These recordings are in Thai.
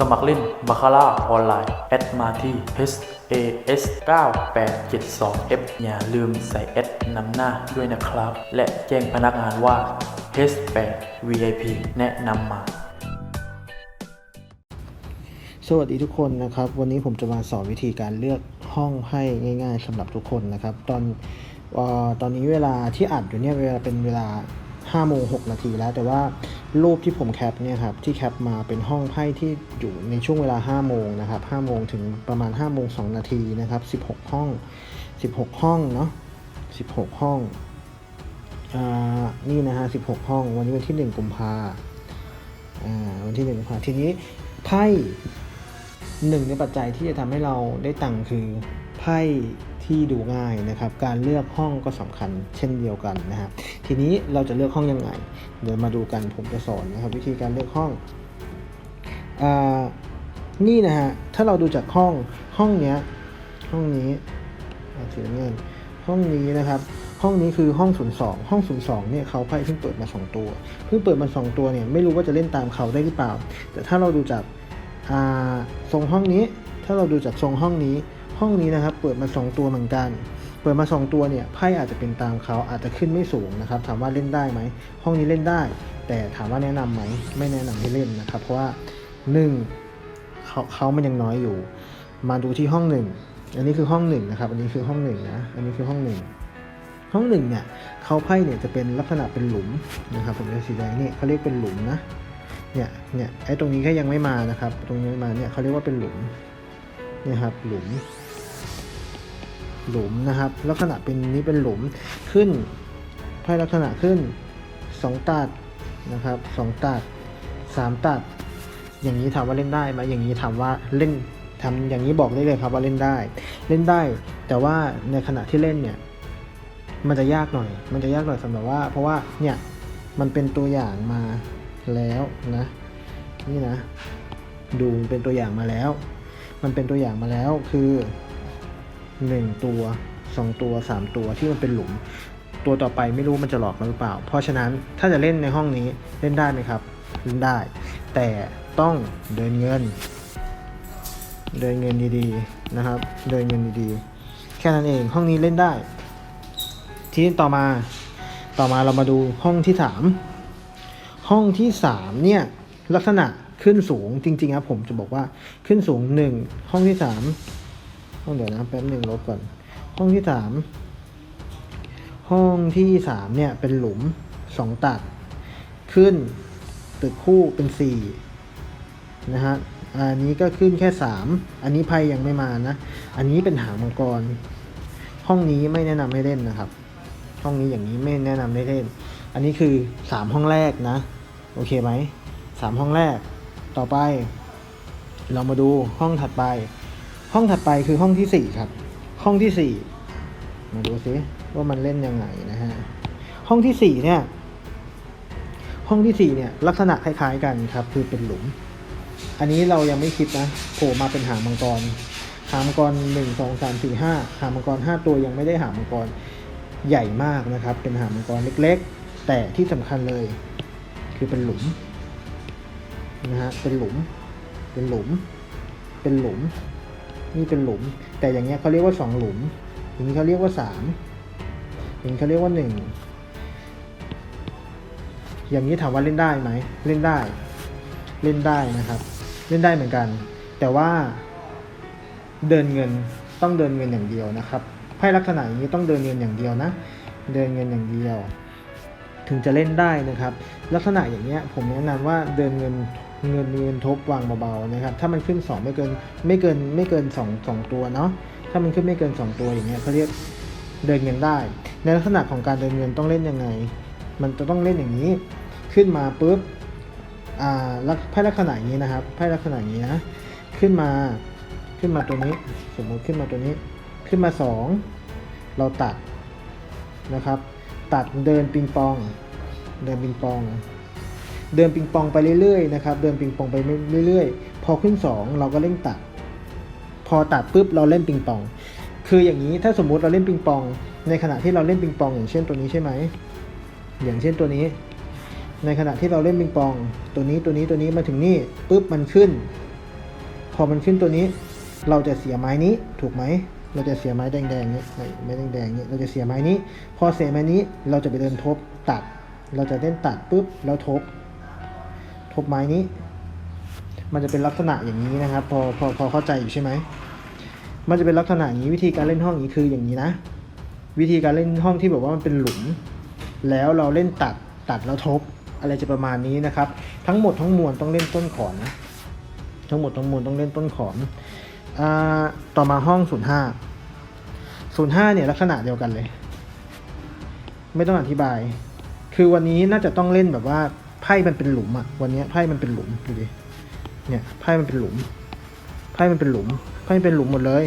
สมัครเล่นบาคาร่าออนไลน์ แอดมาที่ h a s 9872 f อย่าลืมใส่แอดนำหน้าด้วยนะครับ และแจ้งพนักงานว่า h 8 VIP แนะนำมา สวัสดีทุกคนนะครับ วันนี้ผมจะมาสอนวิธีการเลือกห้องให้ง่าย ๆสำหรับทุกคนนะครับ ตอนออตอนนี้เวลาที่อัดอยู่เนี่ยเวลาเป็นเวลา 5โมง6นาทีแล้ว แต่ว่ารูปที่ผมแคปเนี่ยครับที่แคปมาเป็นห้องไพ่ที่อยู่ในช่วงเวลา 5 โมงนะครับ5โมงถึงประมาณ 5 โมง 2 นาทีนะครับ 16 ห้อง 16 ห้องเนาะ16 ห้องอ่านี่นะฮะ16 ห้อง วันนี้วันที่ 1กุมภาอ่าวันที่1กุมภาทีนี้ไพ่หนึ่งในปัจจัยที่จะทำให้เราได้ตังค์คือไพ่ ที่ดูง่ายนะครับ การเลือกห้องก็สำคัญเช่นเดียวกันนะครับทีนี้เราจะเลือกห้องยังไง เดี๋ยวมาดูกันผมจะสอนนะครับ วิธีการเลือกห้องอนี่นะฮะถ้าเราดูจากห้องห้องเนี้ยห้องนี้สีเงินห้องนี้นะครับ ห้องนี้คือห้อง 02 ห้อง 02 เนี่ยเขาไพ่เพิ่งเปิดมา 2 ตัวเพิ่งเปิดมา 2 ตัวเนี่ยไม่รู้ว่าจะเล่นตามเขาได้หรือเปล่า แต่ถ้าเราดูจากทรงห้องนี้ ถ้าเราดูจากทรงห้องนี้ ห้องนี้นะครับเปิดมาสองตัวเหมือนกัน เปิดมาสองตัวเนี่ยไพ่อาจจะเป็นตามเขาอาจจะขึ้นไม่สูงนะครับ ถามว่าเล่นได้ไหมห้องนี้เล่นได้ แต่ถามว่าแนะนำไหมไม่แนะนำให้เล่นนะครับ เพราะว่าหนึ่งเขาเขามันยังน้อยอยู่ มาดูที่ห้องหนึ่งอันนี้คือห้องหนึ่งนะครับ อันนี้คือห้องหนึ่งนะอันนี้คือห้องหนึ่งห้องหนึ่งเนี่ยเขาไพ่เนี่ยจะเป็นลักษณะเป็นหลุมนะครับ ผมจะสีแดงเนี่ยเขาเรียกเป็นหลุมนะเนี่ยเนี่ยไอ้ตรงนี้ก็ยังไม่มานะครับ ตรงนี้ไม่มาเนี่ยเขาเรียกว่าเป็นหลุมนี่ครับหลุม หลุมนะครับ ลักษณะเป็นนี้เป็นหลุมขึ้นไพ่ลักษณะขึ้นสองตัดนะครับสองตัดสามตัด อย่างนี้ถามว่าเล่นได้ไหมอย่างนี้ถามว่าเล่นทำอย่างนี้บอกได้เลยครับว่าเล่นได้ เล่นได้ แต่ว่าในขณะที่เล่นเนี่ย มันจะยากหน่อย มันจะยากหน่อยสำหรับว่า เพราะว่าเนี่ยมันเป็นตัวอย่างมาแล้วนะ นี่นะ ดูเป็นตัวอย่างมาแล้ว มันเป็นตัวอย่างมาแล้วคือ หนึ่งตัวสองตัวสามตัวที่มันเป็นหลุม ตัวต่อไปไม่รู้มันจะหลอกเราหรือเปล่า เพราะฉะนั้นถ้าจะเล่นในห้องนี้เล่นได้ไหมครับเล่นได้ แต่ต้องเดินเงิน เดินเงินดีๆนะครับ เดินเงินดีๆ แค่นั้นเองห้องนี้เล่นได้ ทีนี้ต่อมาต่อมาเรามาดูห้องที่สามห้องที่สามเนี่ย ลักษณะขึ้นสูงจริงๆครับผมจะบอกว่าขึ้นสูงหนึ่งห้องที่สาม ห้องเดี๋ยวนะแป๊บหนึ่งลบก่อน ห้องที่สามห้องที่สามเนี่ยเป็นหลุมสองตัด ขึ้นตึกคู่เป็นสี่นะฮะอันนี้ก็ขึ้นแค่สามอันนี้ไพ่ยังไม่มานะ อันนี้เป็นหางมังกร ห้องนี้ไม่แนะนำให้เล่นนะครับ ห้องนี้อย่างนี้ไม่แนะนำให้เล่น อันนี้คือสามห้องแรกนะ โอเคไหมสามห้องแรก ต่อไป เรามาดูห้องถัดไป ห้องถัดไปคือห้องที่สี่ครับ ห้องที่สี่มาดูซิว่ามันเล่นยังไงนะฮะ ห้องที่สี่เนี่ย ห้องที่สี่เนี่ย ลักษณะคล้ายๆกันครับ คือเป็นหลุม อันนี้เรายังไม่คิดนะโผล่มาเป็นหางมังกร หางมังกรหนึ่งสองสามสี่ห้าหางมังกรห้าตัวยังไม่ได้หางมังกรใหญ่มากนะครับ เป็นหางมังกรเล็ก ๆ แต่ที่สำคัญเลย คือเป็นหลุมนะฮะเป็นหลุม เป็นหลุม เป็นหลุม นี่เป็นหลุม แต่อย่างเงี้ยเขาเรียกว่าสองหลุม อย่างนี้เขาเรียกว่าสามอย่างนี้เขาเรียกว่าหนึ่งอย่างนี้ถามว่าเล่นได้ไหมเล่นได้ เล่นได้นะครับ เล่นได้เหมือนกัน แต่ว่าเดินเงินต้องเดินเงินอย่างเดียวนะครับไพ่ลักษณะอย่างนี้ต้องเดินเงินอย่างเดียวนะ เดินเงินอย่างเดียว ถึงจะเล่นได้นะครับ ลักษณะอย่างเงี้ยผมแนะนำว่าเดินเงินเงินเงินทบวางเบาๆนะครับ ถ้ามันขึ้น 2 ไม่เกินไม่เกินไม่เกิน2 2ตัวเนาะถ้ามันขึ้นไม่เกิน 2 ตัวอย่างเงี้ยเขาเรียกเดินเงินได้ ในลักษณะของการเดินเงินต้องเล่นยังไง มันจะต้องเล่นอย่างนี้ ขึ้นมาปุ๊บอ่าลักไพ่ลักษณะอย่างนี้นะครับไพ่ลักษณะอย่างนี้นะขึ้นมาขึ้นมาตัวนี้ สมมติขึ้นมาตัวนี้ ขึ้นมา 2 เราตัดนะครับ ตัดเดินปิงปอง เดินปิงปอง เดินปิงปองไปเรื่อยๆนะครับ เดินปิงปองไปเรื่อยๆ พอขึ้น 2 เราก็เล่นตัด พอตัดปุ๊บเราเล่นปิงปอง คืออย่างนี้ถ้าสมมุติเราเล่นปิงปอง ในขณะที่เราเล่นปิงปอง อย่างเช่นตัวนี้ใช่ไหม อย่างเช่นตัวนี้ ในขณะที่เราเล่นปิงปอง ตัวนี้ตัวนี้ตัวนี้มาถึงนี่ปุ๊บมันขึ้น พอมันขึ้นตัวนี้ เราจะเสียไม้นี้ถูกไหม เราจะเสียไม้แดงๆนี้ไม่ไม่แดงๆนี้เราจะเสียไม้นี้ พอเสียไม้นี้เราจะไปเดินทบตัด เราจะเล่นตัดปุ๊บแล้วทบ ทบไม้นี้ มันจะเป็นลักษณะอย่างนี้นะครับ พอพอพอเข้าใจอยู่ใช่ไหมมันจะเป็นลักษณะอย่างนี้วิธีการเล่นห้องนี้คืออย่างนี้นะ วิธีการเล่นห้องที่แบบว่ามันเป็นหลุม แล้วเราเล่นตัดตัดแล้วทบอะไรจะประมาณนี้นะครับ ทั้งหมดทั้งมวลต้องเล่นต้นขอนนะทั้งหมดทั้งมวลต้องเล่นต้นขอนอต่อมาห้องศูนย์ห้า ศูนย์ห้าเนี่ยลักษณะเดียวกันเลย ไม่ต้องอธิบาย คือวันนี้น่าจะต้องเล่นแบบว่าไพ่มันเป็นหลุมอะวันนี้ไพ่มันเป็นหลุมดูดิเนี่ยไพ่มันเป็นหลุม ไพ่มันเป็นหลุม ไพ่เป็นหลุมหมดเลย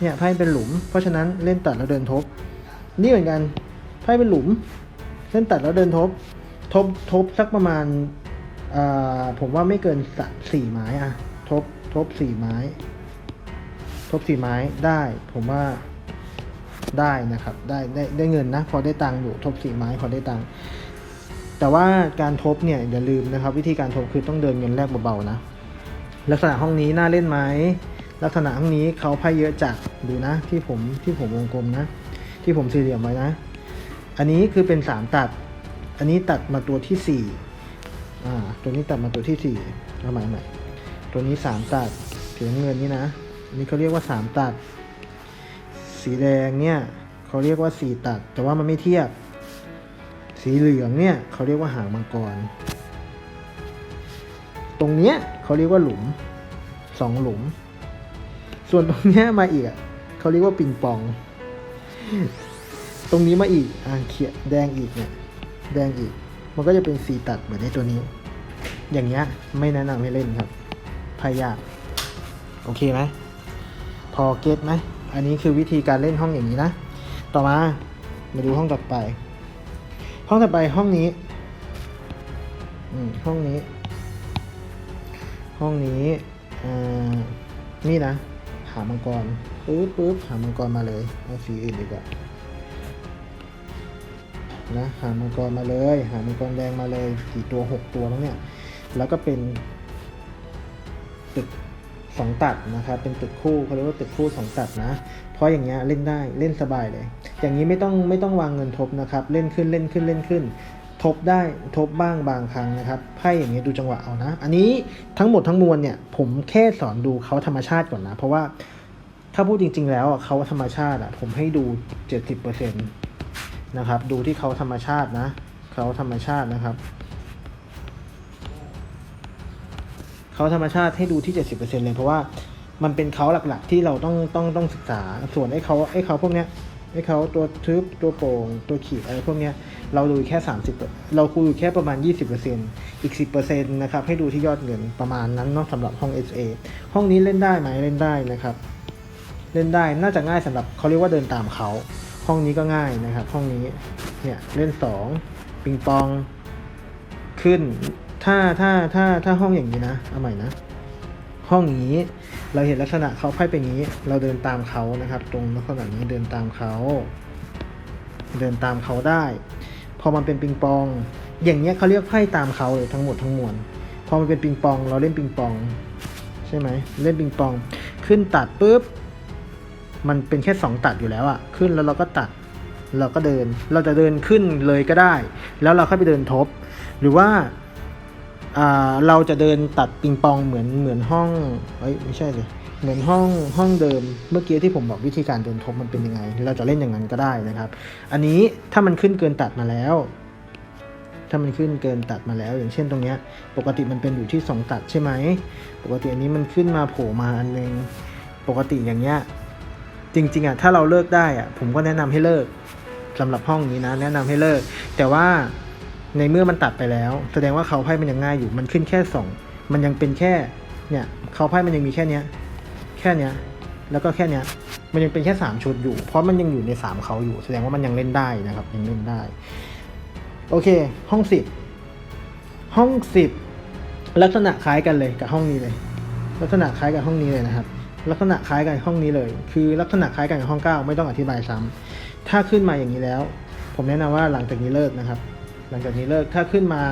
เนี่ยไพ่เป็นหลุม เพราะฉะนั้นเล่นตัดแล้วเดินทบ นี่เหมือนกัน ไพ่เป็นหลุม เล่นตัดแล้วเดินทบ ทบทบสักประมาณอ่าผมว่าไม่เกินสะสี่ไม้อะทบทบสี่ไม้ ทบสี่ไม้ได้ ผมว่า ได้นะครับได้ได้ได้เงินนะพอได้ตังค์อยู่ทบสี่ไม้พอได้ตังค์แต่ว่าการทบเนี่ยอย่าลืมนะครับ วิธีการทบคือต้องเดินเงินแรกเบาๆนะลักษณะห้องนี้น่าเล่นไหมลักษณะห้องนี้เขาไพ่เยอะจัดดูนะ ที่ผมที่ผมวงกลมนะ ที่ผมสี่เหลี่ยมไว้นะ อันนี้คือเป็นสามตัด อันนี้ตัดมาตัวที่สี่อ่าตัวนี้ตัดมาตัวที่สี่เอาใหม่ใหม่ตัวนี้สามตัดสีน้ำเงินนี่นะนนี้เขาเรียกว่าสามตัด สีแดงเนี่ยเขาเรียกว่าสีตัด แต่ว่ามันไม่เทียบ สีเหลืองเนี่ยเขาเรียกว่าหางมังกร ตรงเนี้ยเขาเรียกว่าหลุมสองหลุม ส่วนตรงเนี้ยมาอีกอะเขาเรียกว่าปิงปอง ตรงนี้มาอีกอ่าเขียแดงอีกเนี่ยแดงอีก มันก็จะเป็นสีตัดเหมือนในตัวนี้ อย่างเงี้ยไม่แนะนำให้เล่นครับพายากโอเคไหมพอเก็ตไหม อันนี้คือวิธีการเล่นห้องอย่างนี้นะ ต่อมามาดูห้องต่อไป ห้องต่อไปห้องนี้ห้องนี้ ห้องนี้อ่านี่นะ หามังกรปึ๊บปึ๊บหามังกรมาเลยเอาสีอื่นดีกว่านะหามังกรมาเลย หามังกรแดงมาเลยกี่ตัวหกตัวแล้วเนี่ย แล้วก็เป็นตึก สองตัดนะครับเป็นตึกคู่เขาเรียกว่าตึกคู่สองตัดนะ เพราะอย่างเงี้ยเล่นได้เล่นสบายเลย อย่างนี้ไม่ต้องไม่ต้องวางเงินทบนะครับเล่นขึ้นเล่นขึ้นเล่นขึ้น ทบได้ทบบ้างบางครั้งนะครับไพ่อย่างเงี้ยดูจังหวะเอานะ อันนี้ทั้งหมดทั้งมวลเนี่ยผมแค่สอนดูเขาธรรมชาติก่อนนะ เพราะว่าถ้าพูดจริง ๆ แล้วเขาธรรมชาติอะผมให้ดูเจ็ดสิบเปอร์เซ็นต์นะครับดูที่เขาธรรมชาตินะเขาธรรมชาตินะครับ เขาธรรมชาติให้ดูที่ 70%เลยเพราะว่ามันเป็นเขาหลักๆ ที่เราต้องต้องต้องศึกษาส่วนไอ้เขาไอ้เขาพวกเนี้ยไอ้เขาตัวทึบตัวโป่งตัวขีดอะไรพวกเนี้ยเราดูแค่ 30 เราคุยแค่ประมาณ 20%อีก 10%นะครับให้ดูที่ยอดเงินประมาณนั้นเนาะสำหรับห้อง SA ห้องนี้เล่นได้ไหมเล่นได้นะครับ เล่นได้น่าจะง่ายสำหรับเขาเรียกว่าเดินตามเขาห้องนี้ก็ง่ายนะครับ ห้องนี้เนี่ยเล่นสองปิงปองขึ้น ถ้าถ้าถ้าถ้าห้องอย่างนี้นะเอาใหม่นะ ห้องนี้เราเห็นลักษณะเขาไพ่เป็นนี้ เราเดินตามเขานะครับ ตรงลักษณะนี้เดินตามเขา เดินตามเขาได้ พอมันเป็นปิงปอง อย่างเงี้ยเขาเรียกไพ่ตามเขาเลยทั้งหมดทั้งมวลพอมันเป็นปิงปอง เราเล่นปิงปอง ใช่ไหมเล่นปิงปอง ขึ้นตัดปุ๊บมันเป็นแค่สองตัดอยู่แล้วอะขึ้นแล้วเราก็ตัด เราก็เดิน เราจะเดินขึ้นเลยก็ได้ แล้วเราค่อยไปเดินทบ หรือว่า เราจะเดินตัดปิงปองเหมือนเหมือนห้องเอ้ยไม่ใช่เลยเหมือนห้องห้องเดิมเมื่อกี้ที่ผมบอกวิธีการเดินทบมันเป็นยังไง เราจะเล่นอย่างนั้นก็ได้นะครับ อันนี้ถ้ามันขึ้นเกินตัดมาแล้ว ถ้ามันขึ้นเกินตัดมาแล้ว อย่างเช่นตรงเนี้ยปกติมันเป็นอยู่ที่สองตัดใช่ไหมปกติอันนี้มันขึ้นมาโผล่มาอันนึงปกติอย่างเงี้ยจริงๆอะถ้าเราเลิกได้อะผมก็แนะนำให้เลิกสำหรับห้องนี้นะแนะนำให้เลิก แต่ว่า ในเมื่อมันตัดไปแล้ว แสดงว่าเขาไพ่มันยังง่ายอยู่ มันขึ้นแค่สองมันยังเป็นแค่ เนี่ยเขาไพ่มันยังมีแค่เนี้ย แค่เนี้ย แล้วก็แค่เนี้ย มันยังเป็นแค่สามชุดอยู่ เพราะมันยังอยู่ในสามเขาอยู่ แสดงว่ามันยังเล่นได้นะครับ ยังเล่นได้ โอเค ห้องสิบห้องสิบลักษณะคล้ายกันเลยกับห้องนี้เลย ลักษณะคล้ายกับห้องนี้เลยนะครับ ลักษณะคล้ายกันห้องนี้เลย คือลักษณะคล้ายกันกับห้องเก้าไม่ต้องอธิบายซ้ำถ้าขึ้นมาอย่างนี้แล้ว ผมแนะนำว่าหลังจากนี้เลิกนะครับ หลังจากนี้เลิกถ้าขึ้นมา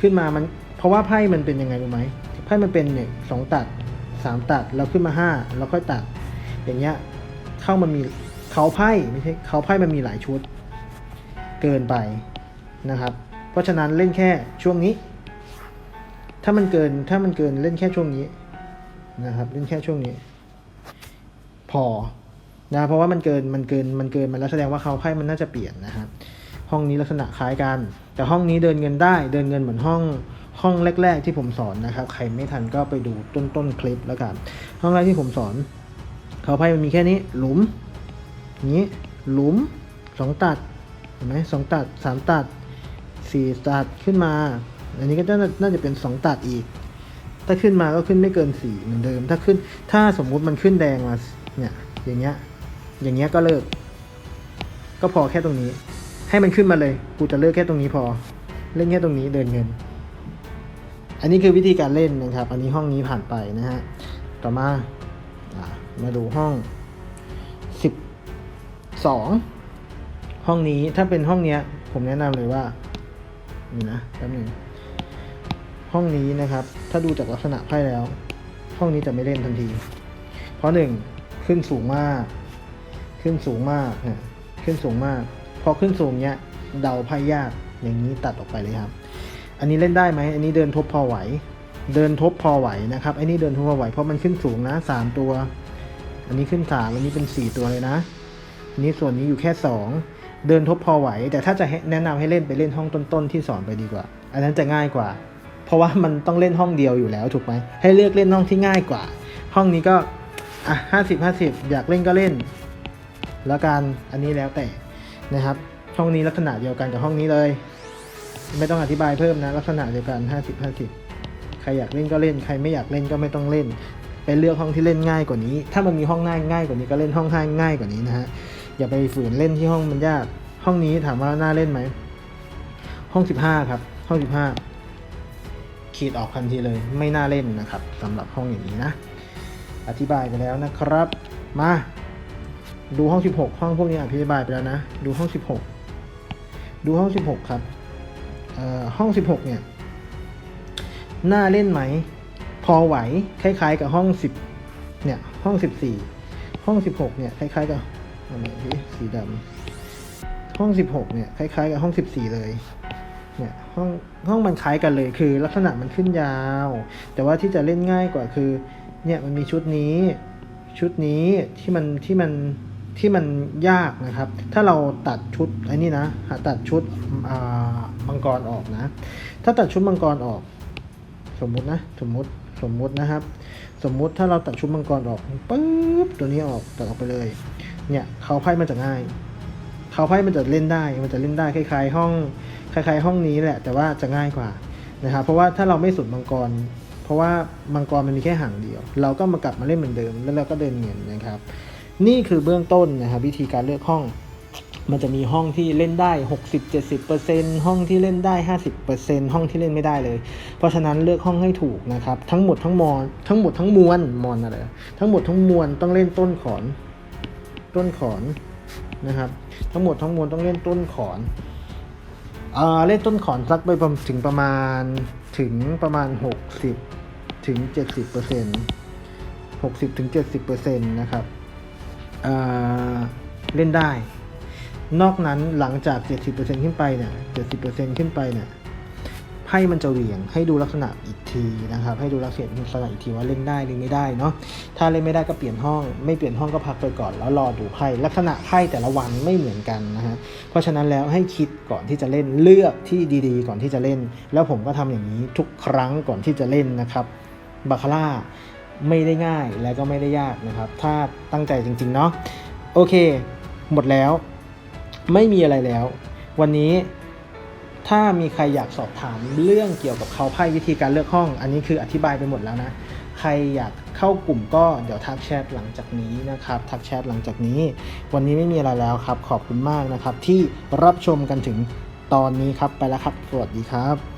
ขึ้นมามัน เพราะว่าไพ่มันเป็นยังไงรู้ไหมไพ่มันเป็นเนี่ยสองตัดสามตัดแล้วขึ้นมาห้าแล้วค่อยตัด อย่างเงี้ยเข้ามันมีเขาไพ่ไม่ใช่เขาไพ่มันมีหลายชุด เกินไปนะครับ เพราะฉะนั้นเล่นแค่ช่วงนี้ ถ้ามันเกินถ้ามันเกินเล่นแค่ช่วงนี้นะครับเล่นแค่ช่วงนี้ พอนะเพราะว่ามันเกินมันเกินมันเกินมันแล้วแสดงว่าเขาไพ่มันน่าจะเปลี่ยนนะครับ ห้องนี้ลักษณะคล้ายกัน แต่ห้องนี้เดินเงินได้ เดินเงินเหมือนห้องห้องแรก ๆ ที่ผมสอนนะครับ ใครไม่ทันก็ไปดูต้นต้นคลิปแล้วกัน ห้องแรกที่ผมสอน เขาไพ่มันมีแค่นี้ หลุมนี้หลุมสองตัดเห็นไหมสองตัดสามตัดสี่ตัดขึ้นมา อันนี้ก็น่าน่าจะเป็นสองตัดอีก ถ้าขึ้นมาก็ขึ้นไม่เกินสี่เหมือนเดิม ถ้าขึ้น ถ้าสมมุติมันขึ้นแดงมาเนี่ยอย่างเงี้ยอย่างเงี้ยก็เลิก ก็พอแค่ตรงนี้ ให้มันขึ้นมาเลย กูจะเลิกแค่ตรงนี้พอ เล่นแค่ตรงนี้เดินเงิน อันนี้คือวิธีการเล่นนะครับ อันนี้ห้องนี้ผ่านไปนะฮะ ต่อมาอมาดูห้องสิบสองห้องนี้ถ้าเป็นห้องเนี้ย ผมแนะนำเลยว่า นี่นะแป๊บหนึงห้องนี้นะครับ ถ้าดูจากลักษณะไพ่แล้ว ห้องนี้จะไม่เล่นทันที เพราะหนึ่งขึ้นสูงมาก ขึ้นสูงมากนะขึ้นสูงมาก อขึ้นสูงเนี้ยเดาไพ่ยากอย่างนี้ตัดออกไปเลยครับ อันนี้เล่นได้ไหมอันนี้เดินทบพอไหว เดินทบพอไหวนะครับไอันนี้เดินทบพอไหวเพราะมันขึ้นสูงนะสามตัว อันนี้ขึ้นสามอันนี้เป็นสี่ตัวเลยนะอันนี้ส่วนนี้อยู่แค่สองเดินทบพอไหว แต่ถ้าจะแนะนำให้เล่นไปเล่นห้องต้นๆที่สอนไปดีกว่า อันนั้นจะง่ายกว่า เพราะว่ามันต้องเล่นห้องเดียวอยู่แล้วถูกไหมให้เลือกเล่นห้องที่ง่ายกว่า ห้องนี้ก็อะห้าสิบห้าสิบอยากเล่นก็เล่น แล้วกันอันนี้แล้วแต่ นะครับห้องนี้ลักษณะเดียวกันกับห้องนี้เลย ไม่ต้องอธิบายเพิ่มนะ ลักษณะเดียวกันห้าสิบห้าสิบใครอยากเล่นก็เล่น ใครไม่อยากเล่นก็ไม่ต้องเล่น ไปเลือกห้องที่เล่นง่ายกว่านี้ ถ้ามันมีห้องง่ายง่ายกว่านี้ก็เล่นห้องง่ายง่ายกว่านี้นะฮะ อย่าไปฝืนเล่นที่ห้องมันยาก ห้องนี้ถามว่าน่าเล่นไหม ห้องสิบห้าครับ ห้องสิบห้าขีดออกทันทีเลย ไม่น่าเล่นนะครับสำหรับห้องอย่างนี้นะ อธิบายไปแล้วนะครับ มา ดูห้อง 16 ห้องพวกนี้อธิบายไปแล้วนะ ดูห้อง 16 ดูห้อง 16 ครับเอ่อห้อง 16 เนี่ย น่าเล่นไหม พอไหว คล้าย ๆ กับห้อง 10 เนี่ย ห้อง 14 ห้อง 16 เนี่ย คล้าย ๆ กับอะไรที่สีดำห้อง 16 เนี่ย คล้าย ๆ กับห้อง 14 เลย เนี่ย ห้อง ห้องมันคล้ายกันเลย คือ ลักษณะมันขึ้นยาว แต่ว่าที่จะเล่นง่ายกว่าคือ เนี่ย มันมีชุดนี้ ชุดนี้ที่มัน ที่มัน ที่มันยากนะครับ ถ้าเราตัดชุดไอ้นี่นะตัดชุดมังกรออกนะ ถ้าตัดชุดมังกรออก สมมุตินะ สมมุติสมมุตินะครับ สมมุติถ้าเราตัดชุดมังกรออกปุ๊บตัวนี้ออกตัดออกไปเลย เนี่ยเขาไพ่มันจะง่ายเขาไพ่มันจะเล่นได้ มันจะเล่นได้คล้ายๆ ห้องคล้ายๆ ห้องนี้แหละ แต่ว่าจะง่ายกว่านะครับ เพราะว่าถ้าเราไม่สุดมังกร เพราะว่ามังกรมันมีแค่หางเดียว เราก็มากลับมาเล่นเหมือนเดิม แล้วเราก็เดินเงินนะครับ นี่คือเบื้องต้นนะครับวิธีการเลือกห้อง มันจะมีห้องที่เล่นได้ 60-70%ห้องที่เล่นได้ 50%ห้องที่เล่นไม่ได้เลย เพราะฉะนั้นเลือกห้องให้ถูกนะครับ ทั้งหมดทั้งมวลทั้งหมดทั้งมวลมอนอะไรทั้งหมดทั้งมวลต้องเล่นต้นขอน ต้นขอนนะครับ ทั้งหมดทั้งมวลต้องเล่นต้นขอนอ่าเล่นต้นขอนสักไปประมาณถึงประมาณถึงประมาณ 60ถึง70เปอร์เซ็นต์60ถึง70เปอร์เซ็นนะครับ เล่นได้ นอกนั้นหลังจาก 70%ขึ้นไปเนี่ย 70%ขึ้นไปเนี่ยไพ่มันจะเหวี่ยงให้ดูลักษณะอีกทีนะครับ ให้ดูลักษณะอีกทีว่าเล่นได้หรือไม่ได้เนาะถ้าเล่นไม่ได้ก็เปลี่ยนห้อง ไม่เปลี่ยนห้องก็พักไปก่อนแล้วรอดูไพ่ลักษณะไพ่แต่ละวันไม่เหมือนกันนะฮะเพราะฉะนั้นแล้วให้คิดก่อนที่จะเล่นเลือกที่ดีๆ ก่อนที่จะเล่น แล้วผมก็ทำอย่างนี้ทุกครั้งก่อนที่จะเล่นนะครับบาคาร่า ไม่ได้ง่ายและก็ไม่ได้ยากนะครับ ถ้าตั้งใจจริง ๆ เนาะโอเค หมดแล้ว ไม่มีอะไรแล้ว วันนี้ถ้ามีใครอยากสอบถามเรื่องเกี่ยวกับเขาไพ่วิธีการเลือกห้อง อันนี้คืออธิบายไปหมดแล้วนะ ใครอยากเข้ากลุ่มก็เดี๋ยวทักแชทหลังจากนี้นะครับ ทักแชทหลังจากนี้ วันนี้ไม่มีอะไรแล้วครับ ขอบคุณมากนะครับ ที่รับชมกันถึงตอนนี้ครับไปแล้วครับ สวัสดีครับ